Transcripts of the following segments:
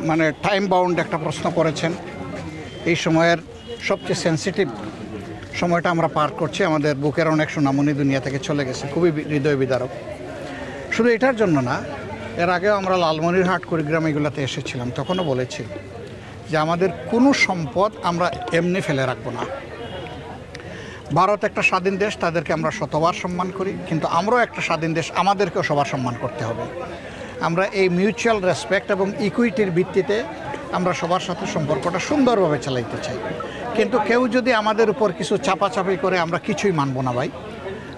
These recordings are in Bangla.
মানে টাইম বাউন্ড একটা প্রশ্ন করেছেন। এই সময়ের সবচেয়ে সেন্সিটিভ সময়টা আমরা পার করছি। আমাদের বুকের অনেক সুনামনি দুনিয়া থেকে চলে গেছে। খুবই হৃদয় বিদারক। শুধু এটার জন্য না, এর আগেও আমরা লালমনিরহাট, কুড়িগ্রাম এগুলোতে এসেছিলাম। তখনও বলেছি যে আমাদের কোনো সম্পদ আমরা এমনি ফেলে রাখব না। ভারত একটা স্বাধীন দেশ, তাদেরকে আমরা শতবার সম্মান করি। কিন্তু আমরাও একটা স্বাধীন দেশ, আমাদেরকেও সবার সম্মান করতে হবে। আমরা এই মিউচুয়াল রেসপেক্ট এবং ইকুইটির ভিত্তিতে আমরা সবার সাথে সম্পর্কটা সুন্দরভাবে চালাইতে চাই। কিন্তু কেউ যদি আমাদের উপর কিছু চাপাচাপি করে, আমরা কিছুই মানব না ভাই।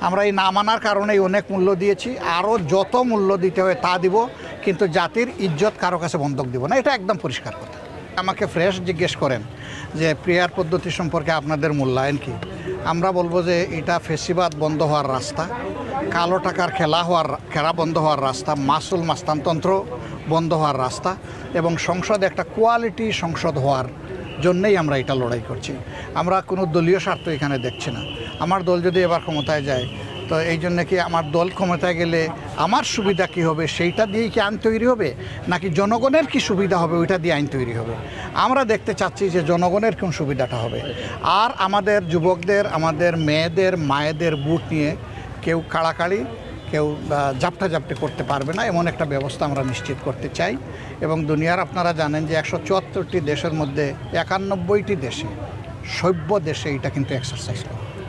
আমরা এই না মানার কারণেই অনেক মূল্য দিয়েছি, আরও যত মূল্য দিতে হয় তা দিব, কিন্তু জাতির ইজ্জত কারও কাছে বন্ধক দিব না। এটা একদম পরিষ্কার কথা। আমাকে ফ্রেশ জিজ্ঞেস করেন যে, প্রেয়ার পদ্ধতি সম্পর্কে আপনাদের মূল্যায়ন কি? আমরা বলব যে, এটা ফেসিবাদ বন্ধ হওয়ার রাস্তা। কালো টাকার খেলা হওয়ার, খেলা বন্ধ হওয়ার রাস্তা, মাসুল মাস্তানতন্ত্র বন্ধ হওয়ার রাস্তা এবং সংসদে একটা কোয়ালিটি সংসদ হওয়ার জন্যই আমরা এটা লড়াই করছি। আমরা কোনো দলীয় স্বার্থ এখানে দেখছি না। আমার দল যদি এবার ক্ষমতায় যায়, তো এই জন্য কি আমার দল ক্ষমতায় গেলে আমার সুবিধা কি হবে? সেইটা দিয়েই কি আইন তৈরি হবে? নাকি জনগণের কি সুবিধা হবে? ওইটা দিয়ে আইন তৈরি হবে। আমরা দেখতে চাচ্ছি যে জনগণের কোন সুবিধাটা হবে। আর আমাদের যুবকদের, আমাদের মেয়েদের, মায়েদের বুট নিয়ে কেউ কাড়াকাড়ি, কেউ জাপটা জাপটে করতে পারবে না, এমন একটা ব্যবস্থা আমরা নিশ্চিত করতে চাই এবং দুনিয়ার আপনারা জানেন যে একশো চুয়াত্তরটি দেশের মধ্যে একানব্বইটি দেশে, সভ্য দেশে এটা কিন্তু এক্সারসাইজ করা।